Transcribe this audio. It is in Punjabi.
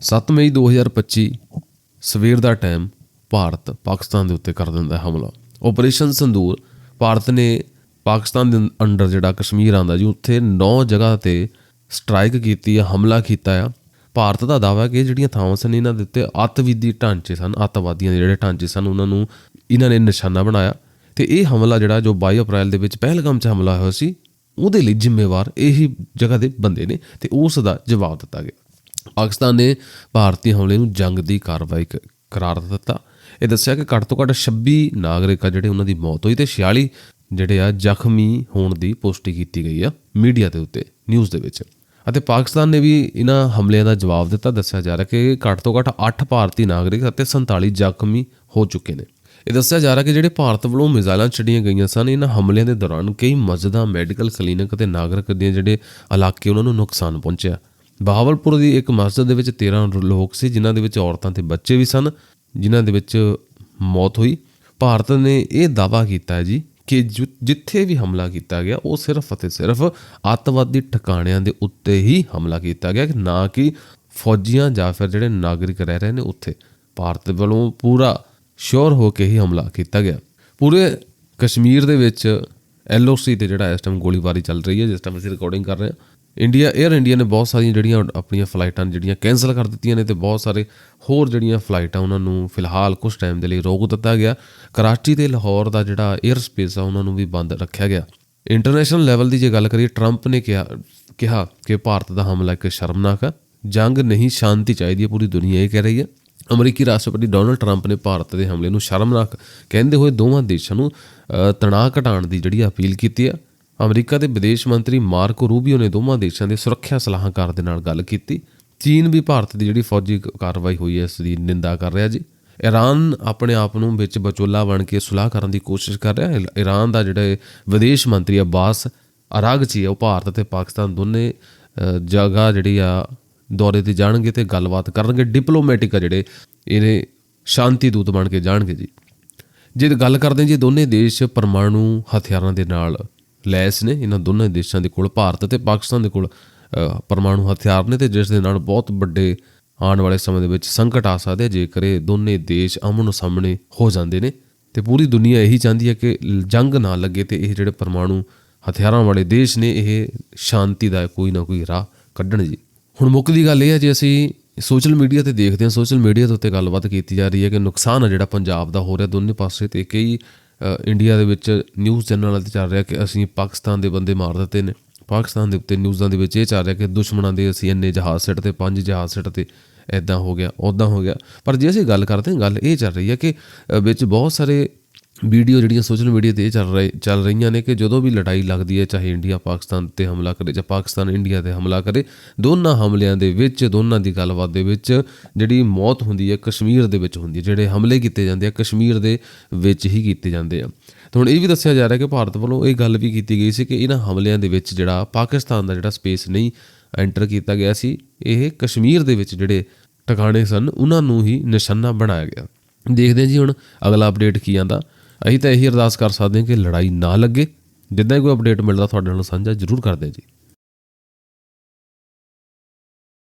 7 ਮਈ 2025 ਸਵੇਰ ਦਾ ਟਾਈਮ ਭਾਰਤ ਪਾਕਿਸਤਾਨ ਦੇ ਉੱਤੇ ਕਰ ਦਿੰਦਾ ਹਮਲਾ। ਆਪਰੇਸ਼ਨ ਸੰਦੂਰ ਭਾਰਤ ਨੇ ਪਾਕਿਸਤਾਨ ਦੇ ਅੰਡਰ ਜਿਹੜਾ ਕਸ਼ਮੀਰ ਆਂਦਾ ਜੀ, ਉੱਥੇ 9 ਜਗ੍ਹਾ ਤੇ ਸਟ੍ਰਾਈਕ ਕੀਤੀ ਆ, ਹਮਲਾ ਕੀਤਾ ਆ। ਭਾਰਤ ਦਾ ਦਾਅਵਾ ਕਿ ਜਿਹੜੀਆਂ ਥਾਵਾਂ ਸਨ, ਇਹਨਾਂ ਦੇ ਉੱਤੇ ਅੱਤਵਾਦੀ ਢਾਂਚੇ ਸਨ, ਅੱਤਵਾਦੀਆਂ ਦੇ ਜਿਹੜੇ ਢਾਂਚੇ ਸਨ, ਉਹਨਾਂ ਨੂੰ ਇਹਨਾਂ ਨੇ ਨਿਸ਼ਾਨਾ ਬਣਾਇਆ। ਤੇ ਇਹ ਹਮਲਾ ਜਿਹੜਾ ਜੋ 22 ਅਪ੍ਰੈਲ ਦੇ ਵਿੱਚ ਪਹਿਲਗਾਮ 'ਚ ਹਮਲਾ ਹੋਇਆ ਸੀ, ਉਹਦੇ ਲਈ ਜ਼ਿੰਮੇਵਾਰ ਇਹੀ ਜਗ੍ਹਾ ਦੇ ਬੰਦੇ ਨੇ ਤੇ ਉਸ ਦਾ ਜਵਾਬ ਦਿੱਤਾ ਗਿਆ। ਪਾਕਿਸਤਾਨ ਨੇ ਭਾਰਤੀ ਹਮਲੇ ਨੂੰ ਜੰਗ ਦੀ ਕਾਰਵਾਈ ਕਰਾਰ ਦਿੱਤਾ। ਇਹ ਦੱਸਿਆ ਕਿ ਘੱਟ ਤੋਂ ਘੱਟ 26 ਨਾਗਰਿਕ ਆ ਜਿਹੜੇ ਉਹਨਾਂ ਦੀ ਮੌਤ ਹੋਈ ਤੇ 46 ਜਿਹੜੇ ਆ ਜ਼ਖਮੀ ਹੋਣ ਦੀ ਪੁਸ਼ਟੀ ਕੀਤੀ ਗਈ ਆ ਮੀਡੀਆ ਦੇ ਉੱਤੇ, ਨਿਊਜ਼ ਦੇ ਵਿੱਚ। ਅਤੇ ਪਾਕਿਸਤਾਨ ਨੇ ਵੀ ਇਹਨਾਂ ਹਮਲਿਆਂ ਦਾ ਜਵਾਬ ਦਿੱਤਾ। ਦੱਸਿਆ ਜਾ ਰਿਹਾ ਕਿ ਘੱਟ ਤੋਂ ਘੱਟ 8 ਭਾਰਤੀ ਨਾਗਰਿਕ ਅਤੇ 47 ਜ਼ਖਮੀ ਹੋ ਚੁੱਕੇ ਨੇ। ਇਹ ਦੱਸਿਆ ਜਾ ਰਿਹਾ ਕਿ ਜਿਹੜੇ ਭਾਰਤ ਵੱਲੋਂ ਮਿਜ਼ਾਈਲਾਂ ਛੱਡੀਆਂ ਗਈਆਂ ਸਨ, ਇਹਨਾਂ ਹਮਲਿਆਂ ਦੇ ਦੌਰਾਨ ਕਈ ਮਸਜਿਦਾਂ ਮੈਡੀਕਲ ਕਲੀਨਿਕ ਅਤੇ ਨਾਗਰਿਕ ਦੇ ਜਿਹੜੇ ਇਲਾਕੇ ਉਹਨਾਂ ਨੂੰ ਨੁਕਸਾਨ ਪਹੁੰਚਿਆ। ਬਹਾਵਲਪੁਰ ਦੀ ਇੱਕ ਮਸਜਿਦ ਦੇ ਵਿੱਚ 13 ਲੋਕ ਸੀ, ਜਿਨ੍ਹਾਂ ਦੇ ਵਿੱਚ ਔਰਤਾਂ ਤੇ ਬੱਚੇ ਵੀ ਸਨ, ਜਿਨ੍ਹਾਂ ਦੇ ਵਿੱਚ ਮੌਤ ਹੋਈ। ਭਾਰਤ ਨੇ ਇਹ ਦਾਅਵਾ ਕੀਤਾ ਜੀ ਕਿ ਜਿ- ਜਿੱਥੇ ਵੀ ਹਮਲਾ ਕੀਤਾ ਗਿਆ, ਉਹ ਸਿਰਫ ਅਤੇ ਸਿਰਫ ਅੱਤਵਾਦੀ ਠਿਕਾਣਿਆਂ ਦੇ ਉੱਤੇ ਹੀ ਹਮਲਾ ਕੀਤਾ ਗਿਆ ਨਾ ਕਿ ਫੌਜੀਆਂ ਜਾਂ ਫਿਰ ਜਿਹੜੇ ਨਾਗਰਿਕ ਰਹਿ ਰਹੇ ਨੇ ਉੱਥੇ। ਭਾਰਤ ਵੱਲੋਂ ਪੂਰਾ ਸ਼ੋਰ ਹੋ ਕੇ ਹੀ ਹਮਲਾ ਕੀਤਾ ਗਿਆ। ਪੂਰੇ ਕਸ਼ਮੀਰ ਦੇ ਵਿੱਚ ਐਲਓਸੀ ਤੇ ਜਿਹੜਾ ਇਸ ਟਾਈਮ ਗੋਲੀਬਾਰੀ ਚੱਲ ਰਹੀ ਹੈ, ਜਿਸ ਟਾਈਮ ਅਸੀਂ ਰਿਕਾਰਡਿੰਗ ਕਰ ਰਹੇ ਹਾਂ ਇੰਡੀਆ 에ਅਰ ਇੰਡੀਆ ਨੇ ਬਹੁਤ ਸਾਰੀਆਂ ਜਿਹੜੀਆਂ ਆਪਣੀਆਂ ਫਲਾਈਟਾਂ ਜਿਹੜੀਆਂ ਕੈਨਸਲ ਕਰ ਦਿੱਤੀਆਂ ਨੇ ਤੇ ਬਹੁਤ ਸਾਰੇ ਹੋਰ ਜਿਹੜੀਆਂ ਫਲਾਈਟਾਂ ਉਹਨਾਂ ਨੂੰ ਫਿਲਹਾਲ ਕੁਝ ਟਾਈਮ ਦੇ ਲਈ ਰੋਕ ਦਿੱਤਾ ਗਿਆ। ਕਰਾਚੀ ਤੇ ਲਾਹੌਰ ਦਾ ਜਿਹੜਾ 에ਅਰ ਸਪੇਸ ਆ, ਉਹਨਾਂ ਨੂੰ ਵੀ ਬੰਦ ਰੱਖਿਆ ਗਿਆ। ਇੰਟਰਨੈਸ਼ਨਲ ਲੈਵਲ ਦੀ ਜੇ ਗੱਲ ਕਰੀਏ ਟਰੰਪ ਨੇ ਕਿਹਾ ਕਿਹਾ ਕਿ ਭਾਰਤ ਦਾ ਹਮਲਾ ਇੱਕ ਸ਼ਰਮਨਾਕ ਹੈ ਜੰਗ ਨਹੀਂ, ਸ਼ਾਂਤੀ ਚਾਹੀਦੀ ਹੈ ਪੂਰੀ ਦੁਨੀਆ ਇਹ ਕਹਿ ਰਹੀ ਹੈ ਅਮਰੀਕੀ ਰਾਸ਼ਟਰਪਤੀ ਡੋਨਲਡ ਟਰੰਪ ਨੇ ਭਾਰਤ ਦੇ ਹਮਲੇ ਨੂੰ ਸ਼ਰਮਨਾਕ ਕਹਿੰਦੇ ਹੋਏ ਦੋਵਾਂ ਦੇਸ਼ਾਂ ਨੂੰ ਤਣਾਅ ਘਟਾਉਣ ਦੀ ਜਿਹੜੀ ਅਪੀਲ ਕੀਤੀ ਹੈ ਅਮਰੀਕਾ ਦੇ ਵਿਦੇਸ਼ ਮੰਤਰੀ ਮਾਰਕੋ ਰੂਬੀਓ ਨੇ ਦੋਵਾਂ ਦੇਸ਼ਾਂ ਦੇ ਸੁਰੱਖਿਆ ਸਲਾਹਕਾਰ ਦੇ ਨਾਲ ਗੱਲ ਕੀਤੀ। ਚੀਨ ਵੀ ਭਾਰਤ ਦੀ ਜਿਹੜੀ ਫੌਜੀ ਕ- ਕਾਰਵਾਈ ਹੋਈ ਹੈ, ਇਸ ਦੀ ਨਿੰਦਾ ਕਰ ਰਿਹਾ ਜੀ। ਈਰਾਨ ਆਪਣੇ ਆਪ ਨੂੰ ਵਿੱਚ ਵਿਚੋਲਾ ਬਣ ਕੇ ਸੁਲਾਹ ਕਰਨ ਦੀ ਕੋਸ਼ਿਸ਼ ਕਰ ਰਿਹਾ ਹੈ। ਈਰਾਨ ਦਾ ਜਿਹੜਾ ਵਿਦੇਸ਼ ਮੰਤਰੀ ਅਬਾਸ ਅਰਾਗਚੀ ਹੈ, ਉਹ ਭਾਰਤ ਤੇ ਪਾਕਿਸਤਾਨ ਦੋਨੇ ਜਗ੍ਹਾ ਜਿਹੜੀ ਆ, ਦੌਰੇ ਤੇ ਜਾਣਗੇ ਤੇ ਗੱਲਬਾਤ ਕਰਨਗੇ। ਡਿਪਲੋਮੈਟਿਕ ਆ ਜਿਹੜੇ, ਇਹਨੇ ਸ਼ਾਂਤੀ ਦੂਤ ਬਣ ਕੇ ਜਾਣਗੇ ਜੀ। ਜੇ ਗੱਲ ਕਰਦੇ ਜੀ ਦੋਨੇ ਦੇਸ਼ ਪਰਮਾਣੂ ਹਥਿਆਰਾਂ ਦੇ ਨਾਲ ਲੈਸ ਨੇ, ਇਹਨਾਂ ਦੋਨਾਂ ਦੇਸ਼ਾਂ ਦੇ ਕੋਲ, ਭਾਰਤ ਅਤੇ ਪਾਕਿਸਤਾਨ ਦੇ ਕੋਲ ਪਰਮਾਣੂ ਹਥਿਆਰ ਨੇ ਤੇ ਜਿਸ ਦੇ ਨਾਲ ਬਹੁਤ ਵੱਡੇ ਆਉਣ ਵਾਲੇ ਸਮੇਂ ਦੇ ਵਿੱਚ ਸੰਕਟ ਆ ਸਕਦੇ ਜੇਕਰ ਇਹ ਦੋਨੇ ਦੇਸ਼ ਆਮੋ ਸਾਹਮਣੇ ਹੋ ਜਾਂਦੇ ਨੇ। ਤੇ ਪੂਰੀ ਦੁਨੀਆ ਇਹੀ ਚਾਹੁੰਦੀ ਹੈ ਕਿ ਜੰਗ ਨਾ ਲੱਗੇ ਤੇ ਇਹ ਜਿਹੜੇ ਪਰਮਾਣੂ ਹਥਿਆਰਾਂ ਵਾਲੇ ਦੇਸ਼ ਨੇ, ਇਹ ਸ਼ਾਂਤੀ ਦਾ ਕੋਈ ਨਾ ਕੋਈ ਰਾਹ ਕੱਢਣ ਜੀ। ਹੁਣ ਮੁੱਕਦੀ ਗੱਲ ਇਹ ਹੈ, ਜੇ ਅਸੀਂ ਸੋਸ਼ਲ ਮੀਡੀਆ ਤੇ ਦੇਖਦੇ ਹਾਂ, ਸੋਸ਼ਲ ਮੀਡੀਆ ਦੇ ਉੱਤੇ ਗੱਲਬਾਤ ਕੀਤੀ ਜਾ ਰਹੀ ਹੈ ਕਿ ਨੁਕਸਾਨ ਆ ਜਿਹੜਾ ਪੰਜਾਬ ਦਾ ਹੋ ਰਿਹਾ ਦੋਨੇ ਪਾਸੇ ਤੇ ਕਈ ਇੰਡੀਆ ਦੇ ਵਿੱਚ ਨਿਊਜ਼ ਚੈਨਲਾਂ ਤੇ ਚੱਲ ਰਿਹਾ ਕਿ ਅਸੀਂ ਪਾਕਿਸਤਾਨ ਦੇ ਬੰਦੇ ਮਾਰ ਦਿੱਤੇ ਨੇ। ਪਾਕਿਸਤਾਨ ਦੇ ਉੱਤੇ ਨਿਊਜ਼ਾਂ ਦੇ ਵਿੱਚ ਇਹ ਚੱਲ ਰਿਹਾ ਕਿ ਦੁਸ਼ਮਣਾਂ ਦੇ ਅਸੀਂ ਇੰਨੇ ਜਹਾਜ਼ ਸਿੱਟ ਤੇ, ਪੰਜ ਜਹਾਜ਼ ਸਿੱਟ ਤੇ ਐਦਾਂ ਹੋ ਗਿਆ ਉਦਾਂ ਹੋ ਗਿਆ। ਪਰ ਜੇ ਅਸੀਂ ਗੱਲ ਕਰਦੇ ਹਾਂ, ਗੱਲ ਇਹ ਚੱਲ ਰਹੀ ਹੈ ਕਿ ਵਿੱਚ ਬਹੁਤ ਸਾਰੇ ਵੀਡੀਓ ਜਿਹੜੀਆਂ ਸੋਸ਼ਲ ਮੀਡੀਆ ਤੇ ਇਹ ਚੱਲ ਰਹੇ ਚੱਲ ਰਹੀਆਂ ਨੇ ਕਿ ਜਦੋਂ ਵੀ ਲੜਾਈ ਲੱਗਦੀ ਹੈ, ਚਾਹੇ ਇੰਡੀਆ ਪਾਕਿਸਤਾਨ ਤੇ ਹਮਲਾ ਕਰੇ ਜਾਂ ਪਾਕਿਸਤਾਨ ਇੰਡੀਆ ਤੇ ਹਮਲਾ ਕਰੇ, ਦੋਨਾਂ ਹਮਲਿਆਂ ਦੇ ਵਿੱਚ, ਦੋਨਾਂ ਦੀ ਗੱਲਬਾਤ ਦੇ ਵਿੱਚ ਜਿਹੜੀ ਮੌਤ ਹੁੰਦੀ ਹੈ, ਕਸ਼ਮੀਰ ਦੇ ਵਿੱਚ ਹੁੰਦੀ ਹੈ, ਜਿਹੜੇ ਹਮਲੇ ਕੀਤੇ ਜਾਂਦੇ ਆ, ਕਸ਼ਮੀਰ ਦੇ ਵਿੱਚ ਹੀ ਕੀਤੇ ਜਾਂਦੇ ਆ। ਤਾਂ ਹੁਣ ਇਹ ਵੀ ਦੱਸਿਆ ਜਾ ਰਿਹਾ ਕਿ ਭਾਰਤ ਵੱਲੋਂ ਇਹ ਗੱਲ ਵੀ ਕੀਤੀ ਗਈ ਸੀ ਕਿ ਇਹਨਾਂ ਹਮਲਿਆਂ ਦੇ ਵਿੱਚ ਜਿਹੜਾ ਪਾਕਿਸਤਾਨ ਦਾ ਜਿਹੜਾ ਸਪੇਸ ਨਹੀਂ ਐਂਟਰ ਕੀਤਾ ਗਿਆ ਸੀ, ਇਹ ਕਸ਼ਮੀਰ ਦੇ ਵਿੱਚ ਜਿਹੜੇ ਟਿਕਾਣੇ ਸਨ, ਉਹਨਾਂ ਨੂੰ ਹੀ ਨਿਸ਼ਾਨਾ ਬਣਾਇਆ ਗਿਆ। ਦੇਖਦੇ ਹਾਂ ਜੀ ਹੁਣ ਅਗਲਾ ਅਪਡੇਟ ਕੀ ਆਂਦਾ। ਅਸੀਂ ਤਾਂ ਇਹੀ ਅਰਦਾਸ ਕਰ ਸਕਦੇ ਹਾਂ ਕਿ ਲੜਾਈ ਨਾ ਲੱਗੇ। ਜਿੱਦਾਂ ਹੀ ਕੋਈ ਅਪਡੇਟ ਮਿਲਦਾ, ਤੁਹਾਡੇ ਨਾਲ ਸਾਂਝਾ ਜ਼ਰੂਰ ਕਰਦੇ ਜੀ।